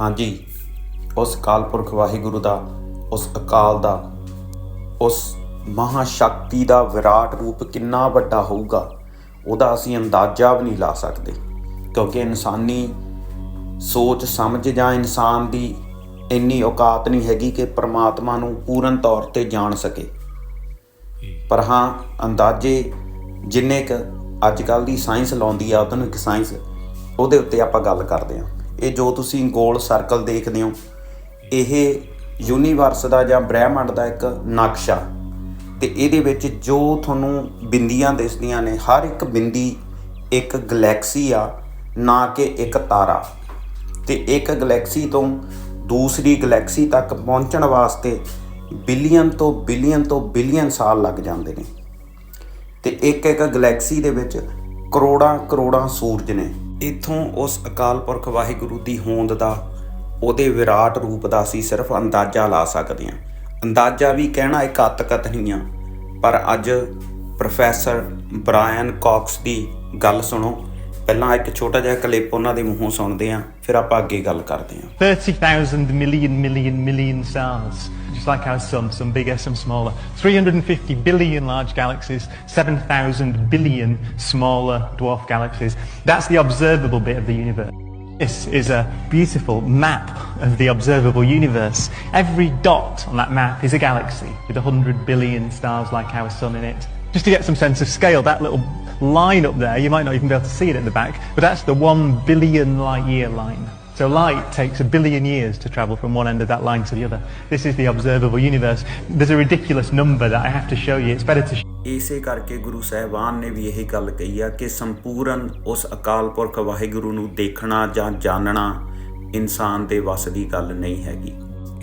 ਹਾਂਜੀ, ਉਸ ਅਕਾਲ ਪੁਰਖ ਵਾਹਿਗੁਰੂ ਦਾ, ਉਸ ਅਕਾਲ ਦਾ, ਉਸ ਮਹਾ ਸ਼ਕਤੀ ਦਾ ਵਿਰਾਟ ਰੂਪ ਕਿੰਨਾ ਵੱਡਾ ਹੋਊਗਾ, ਉਹਦਾ ਅਸੀਂ ਅੰਦਾਜ਼ਾ ਵੀ ਨਹੀਂ ਲਾ ਸਕਦੇ। ਕਿਉਂਕਿ ਇਨਸਾਨੀ ਸੋਚ, ਸਮਝ ਜਾਂ ਇਨਸਾਨ ਦੀ ਇੰਨੀ ਔਕਾਤ ਨਹੀਂ ਹੈਗੀ ਕਿ ਪ੍ਰਮਾਤਮਾ ਨੂੰ ਪੂਰਨ ਤੌਰ ਤੇ ਜਾਣ ਸਕੇ। ਪਰ ਹਾਂ, ਅੰਦਾਜ਼ੇ ਜਿੰਨੇ ਕ ਅੱਜ ਕੱਲ ਦੀ ਸਾਇੰਸ ਲਾਉਂਦੀ ਆ ਆਧੁਨਿਕ ਸਾਇੰਸ, ਉਹਦੇ ਉੱਤੇ ਆਪਾਂ ਗੱਲ ਕਰਦੇ ਹਾਂ। ਇਹ ਜੋ ਤੁਸੀਂ ਗੋਲ ਸਰਕਲ ਦੇਖਦੇ ਹੋ, ਇਹ ਯੂਨੀਵਰਸ ਦਾ ਜਾਂ ਬ੍ਰਹਿਮੰਡ ਦਾ ਇੱਕ ਨਕਸ਼ਾ। ਤੇ ਇਹਦੇ ਵਿੱਚ ਜੋ ਤੁਹਾਨੂੰ ਬਿੰਦੀਆਂ ਦਿਸਦੀਆਂ ਨੇ, ਹਰ ਇੱਕ ਬਿੰਦੀ ਇੱਕ ਗੈਲੈਕਸੀ ਆ, ਨਾ ਕਿ ਇੱਕ ਤਾਰਾ। ਤੇ ਇੱਕ ਗੈਲੈਕਸੀ ਤੋਂ ਦੂਸਰੀ ਗੈਲੈਕਸੀ ਤੱਕ ਪਹੁੰਚਣ ਵਾਸਤੇ ਬਿਲੀਅਨ ਤੋਂ ਬਿਲੀਅਨ ਤੋਂ ਬਿਲੀਅਨ ਸਾਲ ਲੱਗ ਜਾਂਦੇ ਨੇ। ਤੇ ਇੱਕ ਇੱਕ ਗੈਲੈਕਸੀ ਦੇ ਵਿੱਚ ਕਰੋੜਾਂ ਕਰੋੜਾਂ ਸੂਰਜ ਨੇ। ਇਥੋਂ ਉਸ ਅਕਾਲ ਪੁਰਖ ਵਾਹਿਗੁਰੂ ਦੀ ਹੋਂਦ ਦਾ, ਉਹਦੇ ਵਿਰਾਟ ਰੂਪ ਦਾ ਅਸੀਂ ਸਿਰਫ ਅੰਦਾਜ਼ਾ ਲਾ ਸਕਦੇ ਹਾਂ। ਅੰਦਾਜ਼ਾ ਵੀ ਕਹਿਣਾ ਇੱਕ ਅਤਕਤ ਨਹੀਂ ਆ, ਪਰ ਅੱਜ ਪ੍ਰੋਫੈਸਰ ਬ੍ਰਾਇਨ ਕੌਕਸ ਦੀ ਗੱਲ ਸੁਣੋ। ਪਹਿਲਾਂ ਇੱਕ ਛੋਟਾ ਜਿਹਾ ਕਲਿੱਪ ਉਹਨਾਂ ਦੇ ਮੂੰਹੋਂ ਸੁਣਦੇ ਹਾਂ ਫਿਰ ਆਪਾਂ ਅੱਗੇ ਗੱਲ ਕਰਦੇ ਹਾਂ 30,000 million, million, million stars, just like our sun, some bigger, some smaller. 350 billion large galaxies, 7,000 billion smaller dwarf galaxies. That's the observable bit of the universe. This is a beautiful map of the observable universe. Every dot on that map is a galaxy with 100 billion stars like our sun in it. Just to get some sense of scale, that little line up there, you might not even be able to see it at the back, but that's the one billion light year line. So light takes a billion years to travel from one end of that line to the other. This is the observable universe. There's a ridiculous number that I have to show you. It's better to ਇਸੇ ਕਰਕੇ ਗੁਰੂ ਸਾਹਿਬਾਨ ਨੇ ਵੀ ਇਹ ਗੱਲ ਕਹੀ ਆ ਕਿ ਸੰਪੂਰਨ ਉਸ ਅਕਾਲ ਪੁਰਖ ਵਾਹਿਗੁਰੂ ਨੂੰ ਦੇਖਣਾ ਜਾਂ ਜਾਣਨਾ ਇਨਸਾਨ ਦੇ ਵੱਸ ਦੀ ਗੱਲ ਨਹੀਂ ਹੈਗੀ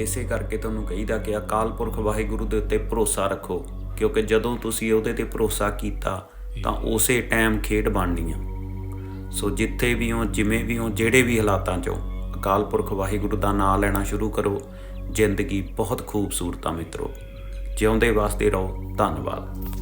ਇਸੇ ਕਰਕੇ ਤੁਹਾਨੂੰ ਕਹੀਦਾ ਕਿ ਅਕਾਲ ਪੁਰਖ ਵਾਹਿਗੁਰੂ ਦੇ ਉੱਤੇ ਭਰੋਸਾ ਰੱਖੋ ਕਿਉਂਕਿ ਜਦੋਂ ਤੁਸੀਂ ਉਹਦੇ ਤੇ ਭਰੋਸਾ ਕੀਤਾ ਤਾਂ ਉਸੇ ਟਾਈਮ ਖੇਡ ਬਣਨੀ ਆ ਸੋ ਜਿੱਥੇ ਵੀ ਹੋ, ਜਿਵੇਂ ਵੀ ਹੋ, ਜਿਹੜੇ ਵੀ ਹਾਲਾਤਾਂ 'ਚ ਹੋ, ਅਕਾਲ ਪੁਰਖ ਵਾਹਿਗੁਰੂ ਦਾ ਨਾਮ ਲੈਣਾ ਸ਼ੁਰੂ ਕਰੋ। ਜ਼ਿੰਦਗੀ ਬਹੁਤ ਖੂਬਸੂਰਤ ਆ ਮਿੱਤਰੋ। ਜਿਉਂਦੇ ਵਾਸਤੇ ਰਹੋ। ਧੰਨਵਾਦ।